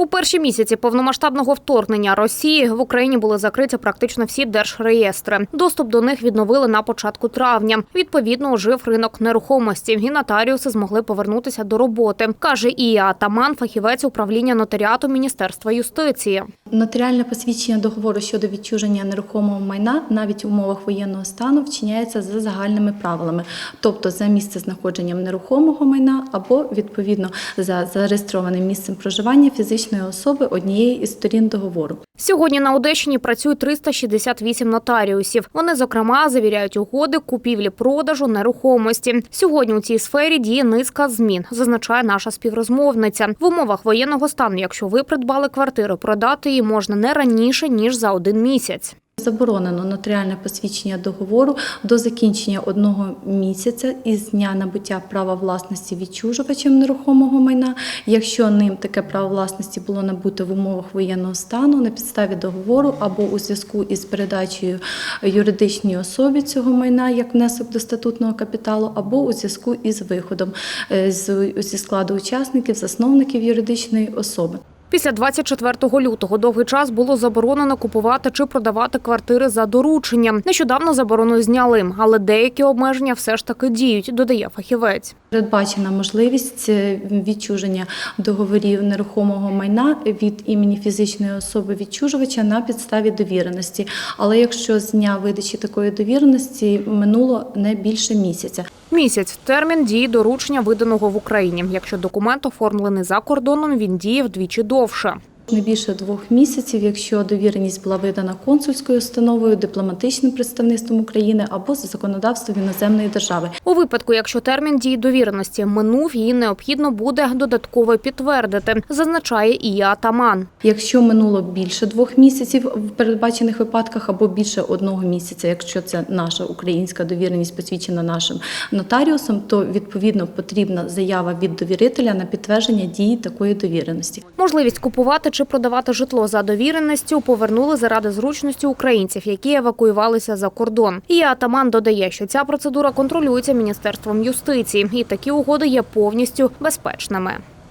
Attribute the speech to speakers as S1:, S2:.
S1: У перші місяці повномасштабного вторгнення Росії в Україні були закриті практично всі держреєстри. Доступ до них відновили на початку травня. Відповідно, ожив ринок нерухомості, і нотаріуси змогли повернутися до роботи, каже Ія Атаман, фахівець управління нотаріату Міністерства юстиції.
S2: Нотаріальне посвідчення договору щодо відчуження нерухомого майна навіть в умовах воєнного стану вчиняється за загальними правилами, тобто за місце знаходженням нерухомого майна або відповідно за зареєстрованим місцем проживання фізичної особи однієї із сторін договору.
S1: Сьогодні на Одещині працює 368 нотаріусів. Вони, зокрема, завіряють угоди купівлі-продажу нерухомості. Сьогодні у цій сфері діє низка змін, зазначає наша співрозмовниця. В умовах воєнного стану, якщо ви придбали квартиру, продати її можна не раніше ніж за один місяць.
S2: Заборонено нотаріальне посвідчення договору до закінчення одного місяця із дня набуття права власності відчужувачем нерухомого майна, якщо ним таке право власності було набуте в умовах воєнного стану на підставі договору або у зв'язку із передачею юридичній особі цього майна як внесок до статутного капіталу, або у зв'язку із виходом е, зі складу учасників, засновників юридичної особи.
S1: Після 24 лютого довгий час було заборонено купувати чи продавати квартири за дорученням. Нещодавно заборону зняли, але деякі обмеження все ж таки діють, додає фахівець.
S2: Передбачена можливість е, відчуження договорів нерухомого майна від імені фізичної особи відчужувача на підставі довіреності. Але якщо з дня видачі такої довіреності минуло не більше місяця.
S1: Місяць термін дії доручення виданого в Україні. Якщо документ оформлений за кордоном, він діє вдвічі довше.
S2: Не більше двох місяців, якщо довіреність була видана консульською установою, дипломатичним представництвом України або за законодавством іноземної держави.
S1: У випадку, якщо термін дії довіреності минув, її необхідно буде додатково підтвердити, зазначає і Атаман.
S2: Якщо минуло більше двох місяців в передбачених випадках, або більше одного місяця, якщо це наша українська довіреність посвідчена нашим нотаріусом, то відповідно потрібна заява від довірителя на підтвердження дії такої довіреності.
S1: Можливість купувати чи продавати житло за довіреністю повернули заради зручності українців, які евакуювалися за кордон. І Атаман додає, що ця процедура контролюється міністерством юстиції, і такі угоди є повністю безпечними.